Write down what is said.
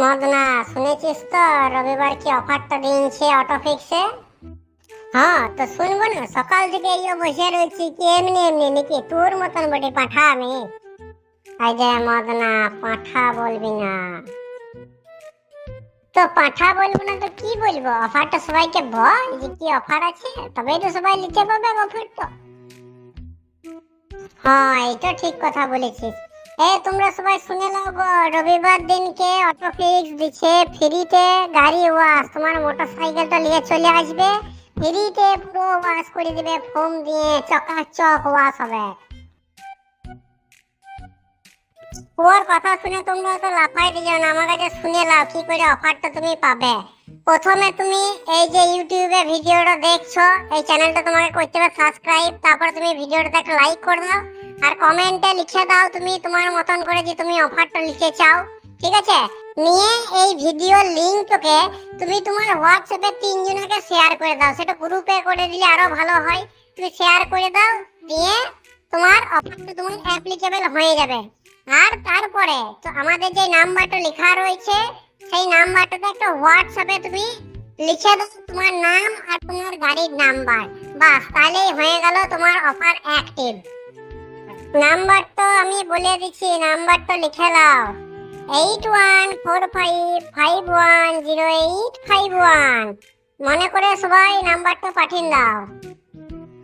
মদনা, শুনেছিস তো রবিবার কি অফারটা দিয়েছে অটো ফিক্সে হ্যাঁ তো শুনব না, সকাল থেকে এই বসে রয়েছি, কি এমনি এমনি নাকি তোর মতন বটে পাঠা আমি যে মদনা, পাঠা বলবি না। তো পাঠা বলব না তো কি বলব? অফারটা সবাইকে বল যে কি অফার আছে, তবেই তো সবাই নিতে পাবে অফার তো হ্যাঁ এটা ঠিক কথা বলেছিস। এ, তোমরা সবাই শুনে নাও গো, রবিবার দিনকে অটো ফিক্স দিচ্ছে ফ্রিতে গাড়ি ওয়াশ তোমার মোটর সাইকেলটা নিয়ে চলে আসবে, ফ্রিতে পুরো ওয়াশ করে দিবে ফোম দিয়ে চকাচক ওয়াশ হবে। ওর কথা শুনে তোমরা তো লাফাই দিও না, আমার কাছে শুনে নাও কি করে অফারটা তুমি পাবে। প্রথমে তুমি এই যে ইউটিউবে ভিডিওটা দেখছ, এই চ্যানেলটা তোমাকে করতে হবে সাবস্ক্রাইব তারপর তুমি ভিডিওটাতে একটা লাইক করে দাও। আর কমেন্টে লিখে দাও তুমি তোমার মতন করে যে তুমি অফারটা লিখে চাও, ঠিক আছে? নিয়ে এই ভিডিও লিংকটাকে তুমি তোমার হোয়াটসঅ্যাপে তিনজনকে শেয়ার করে দাও। সেটা গ্রুপে করে দিলে আরও ভালো হয়। তুমি শেয়ার করে দাও, দিয়ে তোমার অফারটা তোমার অ্যাপ্লিকেবল হয়ে যাবে। আর তারপরে তো আমাদের যে নাম্বারটা লেখা রয়েছে, সেই নাম্বারটাতে একটা হোয়াটসঅ্যাপে তুমি লিখে দাও তোমার নাম আর তোমার গাড়ির নাম্বার বাস, তাহলেই হয়ে গেল তোমার অফার অ্যাক্টিভ নাম্বারটা আমি বলে দিচ্ছি তো লিখে দাও। Eight one four five five one zero eight five one. মনে করে সবাই নাম্বারটা পাঠিয়ে দাও।